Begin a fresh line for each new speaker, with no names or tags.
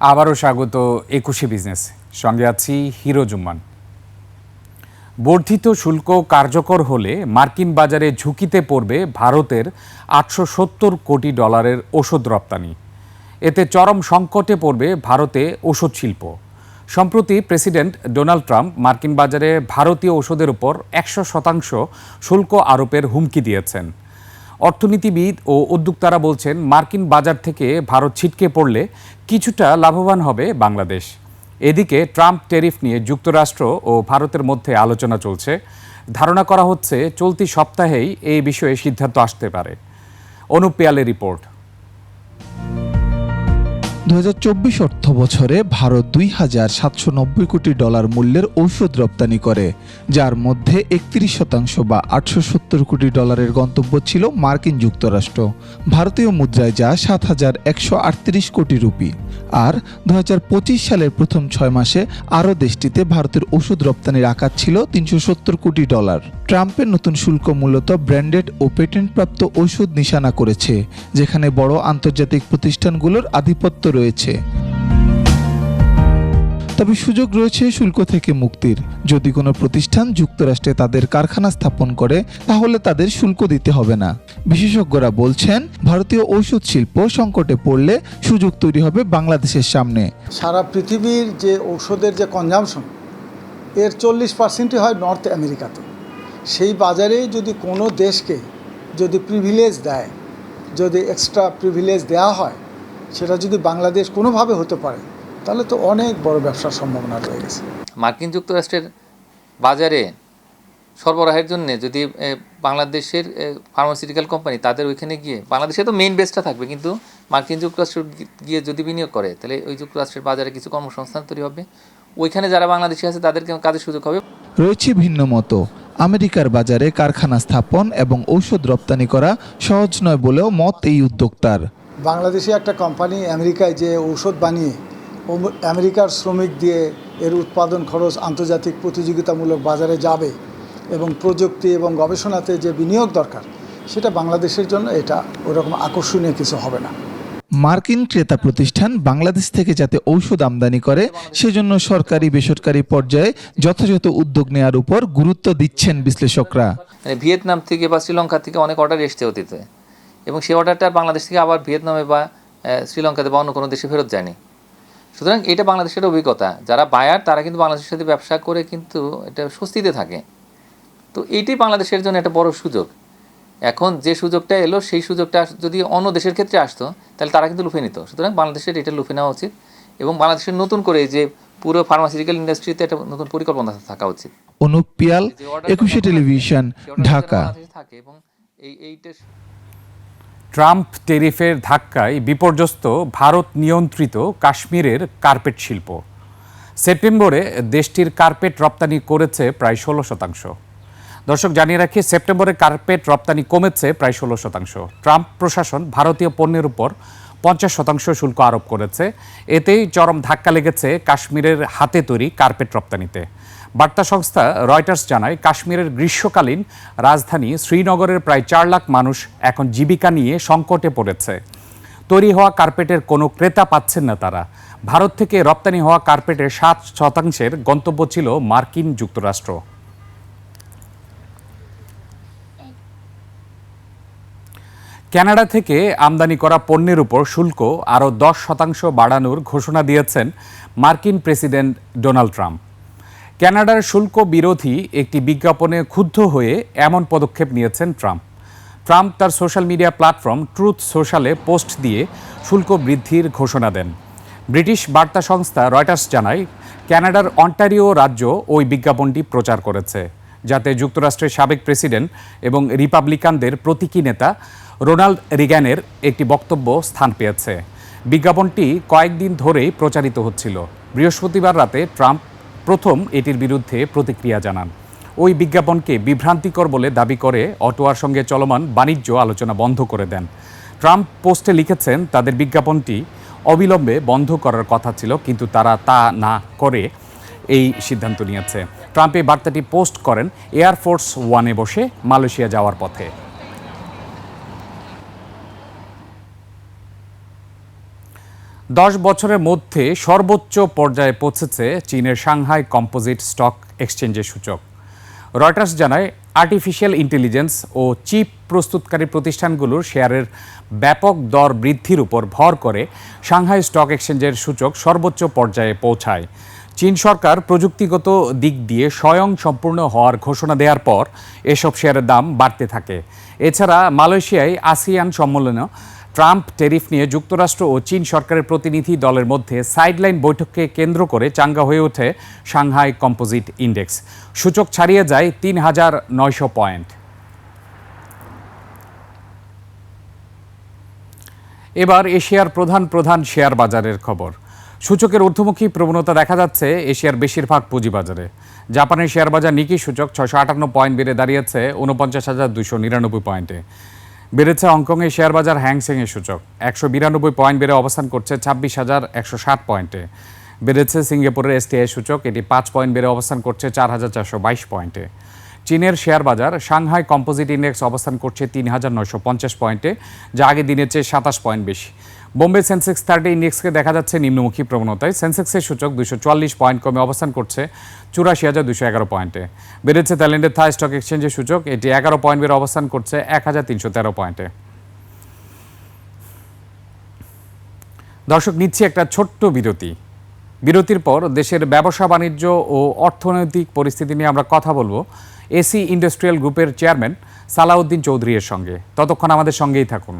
আবারও স্বাগত একুশে বিজনেস। সঙ্গে আছি হিরো জুম্মান। বর্ধিত শুল্ক কার্যকর হলে মার্কিন বাজারে ঝুঁকিতে পড়বে ভারতের আটশো সত্তর কোটি ডলারের ওষুধ রপ্তানি। এতে চরম সংকটে পড়বে ভারতে ওষুধ শিল্প। সম্প্রতি প্রেসিডেন্ট ডোনাল্ড ট্রাম্প মার্কিন বাজারে ভারতীয় ওষুধের উপর একশো শতাংশ শুল্ক আরোপের হুমকি দিয়েছেন। অর্থনীতিবিদ ও উদ্যোক্তারা বলছেন, মার্কিন বাজার থেকে ভারত ছিটকে পড়লে কিছুটা লাভবান হবে বাংলাদেশ। এদিকে ট্রাম্প ট্যারিফ নিয়ে যুক্তরাষ্ট্র ও ভারতের মধ্যে আলোচনা চলছে। ধারণা করা হচ্ছে, চলতি সপ্তাহেই এই বিষয়ে সিদ্ধান্ত আসতে পারে। অনুপ পিয়ালের রিপোর্ট।
দু হাজার চব্বিশ অর্থ বছরে ভারত দুই হাজার সাতশো নব্বই কোটি ডলার মূল্যের ঔষধ রপ্তানি করে, যার মধ্যে একত্রিশ শতাংশ বা আটশো সত্তর কোটি ডলারের গন্তব্য ছিল মার্কিন যুক্তরাষ্ট্র। ভারতীয় মুদ্রায় যা সাত হাজার একশো আটত্রিশ কোটি রুপি। আর দু হাজার পঁচিশ সালের প্রথম ছয় মাসে আরও দেশটিতে ভারতের ওষুধ রপ্তানির আকার ছিল তিনশো সত্তর কোটি ডলার। ট্রাম্পের নতুন শুল্ক মূলত ব্র্যান্ডেড ও পেটেন্টপ্রাপ্ত ঔষধ নিশানা করেছে, যেখানে বড় আন্তর্জাতিক প্রতিষ্ঠানগুলোর আধিপত্য রয়েছে। তবে সুযোগ রয়েছে শুল্ক থেকে মুক্তির। যদি কোনো প্রতিষ্ঠান যুক্তরাষ্ট্রে তাদের কারখানা স্থাপন করে, তাহলে তাদের শুল্ক দিতে হবে না। বিশেষজ্ঞরা বলছেন, ভারতীয় ঔষধ শিল্প সংকটে পড়লে সুযোগ তৈরি হবে বাংলাদেশের সামনে।
সারা পৃথিবীর যে ঔষধের যে কনজামশন এর চল্লিশ পার্সেন্টই হয় নর্থ আমেরিকাতে সেই বাজারে যদি কোনো দেশকে যদি প্রিভিলেজ দেয় যদি এক্সট্রা প্রিভিলেজ দেওয়া হয় সেটা যদি বাংলাদেশ কোনোভাবে হতে পারে তাহলে তো অনেক বড় ব্যবসার সম্ভাবনা রয়ে গেছে।
মার্কিন যুক্তরাষ্ট্রের বাজারে সরবরাহের জন্য যদি বাংলাদেশের ফার্মাসিউটিক্যাল কোম্পানি তাদের ওইখানে গিয়ে বাংলাদেশে তো মেইন বেসটা থাকবে কিন্তু মার্কিন যুক্তরাষ্ট্র গিয়ে যদি বিনিয়োগ করে তাহলে ওই যুক্তরাষ্ট্রের বাজারে কিছু কর্মসংস্থান তৈরি হবে। ওইখানে যারা বাংলাদেশি আছে তাদেরকে কাজের সুযোগ হবে।
রয়েছে ভিন্ন মতো আমেরিকার বাজারে কারখানা স্থাপন এবং ঔষধ রপ্তানি করা সহজ নয় বলেও মত এই উদ্যোক্তার।
বাংলাদেশে একটা কোম্পানি আমেরিকায় যে ঔষধ বানিয়ে, আমেরিকার শ্রমিক দিয়ে এর উৎপাদন খরচ আন্তর্জাতিক প্রতিযোগিতামূলক বাজারে যাবে এবং প্রযুক্তি এবং গবেষণাতে যে বিনিয়োগ দরকার, সেটা বাংলাদেশের জন্য এটা ওরকম আকর্ষণীয় কিছু হবে না।
মার্কিন ক্রেতা প্রতিষ্ঠান বাংলাদেশ থেকে যাতে ঔষধ আমদানি করে, সেজন্য সরকারি বেসরকারি পর্যায়ে যথাযথ উদ্যোগ নেওয়ার উপর গুরুত্ব দিচ্ছেন বিশ্লেষকরা।
মানে ভিয়েতনাম থেকে বা শ্রীলঙ্কা থেকে অনেক অর্ডার এসছে অতীতে। এবং সেই অর্ডারটা বাংলাদেশ থেকে আবার ভিয়েতনামে বা শ্রীলঙ্কাতে বা অন্য কোনো দেশে ফেরত যায়নি। সুতরাং এটা বাংলাদেশের অভিজ্ঞতা। যারা বায়ার তারা কিন্তু বাংলাদেশের সাথে ব্যবসা করে কিন্তু এটা স্বস্তিতে থাকে। তো এইটাই বাংলাদেশের জন্য একটা বড় সুযোগ। এখন যে সুযোগটা এলো সেই সুযোগটা যদি অন্য দেশের ক্ষেত্রে আসতো তাহলে তারা কিন্তু লুফে নিত। সুতরাং বাংলাদেশের এটা লুফে নেওয়া উচিত এবং বাংলাদেশের নতুন করে যে পুরো ফার্মাসিউটিক্যাল ইন্ডাস্ট্রিতে একটা নতুন পরিকল্পনা থাকা উচিত।
অনুপ পিয়াল একুশে টেলিভিশন ঢাকা।
থাকে এবং এই এইটা
ট্রাম্প টেরিফের ধাক্কায় বিপর্যস্ত ভারত নিয়ন্ত্রিত কাশ্মীরের কার্পেট শিল্প। সেপ্টেম্বরে দেশটির কার্পেট রপ্তানি করেছে প্রায় ষোলো শতাংশ। দর্শক, জানিয়ে রাখি, সেপ্টেম্বরে কার্পেট রপ্তানি কমেছে প্রায় ষোলো শতাংশ। ট্রাম্প প্রশাসন ভারতীয় পণ্যের উপর পঞ্চাশ শতাংশ শুল্ক আরোপ করেছে। এতেই চরম ধাক্কা লেগেছে কাশ্মীরের হাতে তৈরি কার্পেট রপ্তানিতে। বার্তা সংস্থা রয়টার্স জানায়, কাশ্মীরের গ্রীষ্মকালীন রাজধানী শ্রীনগরের প্রায় চার লাখ মানুষ এখন জীবিকা নিয়ে সংকটে পড়েছে। তৈরি হওয়া কার্পেটের কোনো ক্রেতা পাচ্ছেন না তারা। ভারত থেকে রপ্তানি হওয়া কার্পেটের সাত শতাংশের গন্তব্য ছিল মার্কিন যুক্তরাষ্ট্র। কানাডা থেকে আমদানি করা পণ্যের উপর শুল্ক আরও দশ শতাংশ বাড়ানোর ঘোষণা দিয়েছেন মার্কিন প্রেসিডেন্ট ডোনাল্ড ট্রাম্প। কানাডার শুল্ক বিরোধী একটি বিজ্ঞাপনে ক্ষুব্ধ হয়ে এমন পদক্ষেপ নিয়েছেন ট্রাম্প। ট্রাম্প তার সোশ্যাল মিডিয়া প্ল্যাটফর্ম ট্রুথ সোশ্যালে পোস্ট দিয়ে শুল্ক বৃদ্ধির ঘোষণা দেন। ব্রিটিশ বার্তা সংস্থা রয়টার্স জানায়, কানাডার অন্টারিও রাজ্য ওই বিজ্ঞাপনটি প্রচার করেছে, যাতে যুক্তরাষ্ট্রের সাবেক প্রেসিডেন্ট এবং রিপাবলিকানদের প্রতীকী নেতা রোনাল্ড রিগ্যানের একটি বক্তব্য স্থান পেয়েছে। বিজ্ঞাপনটি কয়েকদিন ধরেই প্রচারিত হচ্ছিল। বৃহস্পতিবার রাতে ট্রাম্প প্রথম এটির বিরুদ্ধে প্রতিক্রিয়া জানান। ওই বিজ্ঞাপনকে বিভ্রান্তিকর বলে দাবি করে অটোয়ার সঙ্গে চলমান বাণিজ্য আলোচনা বন্ধ করে দেন। ট্রাম্প পোস্টে লিখেছেন, তাদের বিজ্ঞাপনটি অবিলম্বে বন্ধ করার কথা ছিল, কিন্তু তারা তা না করে এই সিদ্ধান্ত নিয়েছে। ট্রাম্প এই বার্তাটি পোস্ট করেন এয়ারফোর্স ওয়ানে বসে মালয়েশিয়া যাওয়ার পথে। দশ বছরের মধ্যে সর্বোচ্চ পর্যায়ে পৌঁছেছে চীনের সাংহাই কম্পোজিট স্টক এক্সচেঞ্জের সূচক। রয়টার্স জানায়, আর্টিফিশিয়াল ইন্টেলিজেন্স ও চিপ প্রস্তুতকারী প্রতিষ্ঠানগুলোর শেয়ারের ব্যাপক দর বৃদ্ধির উপর ভর করে সাংহাই স্টক এক্সচেঞ্জের সূচক সর্বোচ্চ পর্যায়ে পৌঁছায়। চীন সরকার প্রযুক্তিগত দিক দিয়ে স্বয়ং সম্পূর্ণ হওয়ার ঘোষণা দেওয়ার পর এসব শেয়ারের দাম বাড়তে থাকে। এছাড়া মালয়েশিয়ায় আসিয়ান সম্মেলনে ট্রাম্প টেরিফ নিয়ে যুক্তরাষ্ট্র ও চীন সরকারের প্রতিনিধি দলের মধ্যে সাইডলাইন বৈঠককে কেন্দ্র করে চাঙ্গা হয়ে ওঠে সাংহাই কম্পোজিট ইন্ডেক্স। সূচক ছাড়িয়ে যায় তিন হাজার নয়শো পয়েন্ট। এবার এশিয়ার প্রধান প্রধান শেয়ার বাজারের খবর। সূচকের ঊর্ধ্বমুখী প্রবণতা দেখা যাচ্ছে এশিয়ার বেশিরভাগ পুঁজিবাজারে। জাপানের শেয়ার বাজার নিকি সূচক ছয়শো আটান্ন পয়েন্ট বেড়ে দাঁড়িয়েছে উনপঞ্চাশ হাজার দুশো নিরানব্বই পয়েন্টে। বেড়েছে হংকংয়ে শেয়ার বাজার হ্যাংসেংয়ের সূচক। একশো বিরানব্বই পয়েন্ট বেড়ে অবস্থান করছে ছাব্বিশ হাজার একশো ষাট পয়েন্টে। বেড়েছে সিঙ্গাপুরের এসটিআই সূচক, এটি পাঁচ পয়েন্ট বেড়ে অবস্থান করছে চার হাজার চারশো বাইশ পয়েন্টে। চীনের শেয়ার বাজার সাংহাই কম্পোজিট ইন্ডেক্স অবস্থান করছে তিন হাজার নয়শো পঞ্চাশ পয়েন্টে, যা আগে দিনের চেয়ে সাতাশ পয়েন্ট বেশি। বোম্বে সেন্সেক্স থার্টি ইন্ডেক্সকে দেখা যাচ্ছে নিম্নমুখী প্রবণতায়। সেন্সেক্সের সূচক দুশো চুয়াল্লিশ পয়েন্ট কমে অবস্থান করছে চুরাশি হাজার দুশো এগারো পয়েন্টে। বেড়েছে থাইল্যান্ডের থাই স্টক এক্সচেঞ্জের সূচক, এটি এগারো পয়েন্ট বেড়ে অবস্থান করছে এক হাজার তিনশো তেরো পয়েন্টে। দর্শক, নিচ্ছি একটা ছোট্ট বিরতি। বিরতির পর দেশের ব্যবসা, বাণিজ্য ও অর্থনৈতিক পরিস্থিতি নিয়ে আমরা কথা বলব এসি ইন্ডাস্ট্রিয়াল গ্রুপের চেয়ারম্যান সালাউদ্দিন চৌধুরীর সঙ্গে। ততক্ষণ আমাদের সঙ্গেই থাকুন।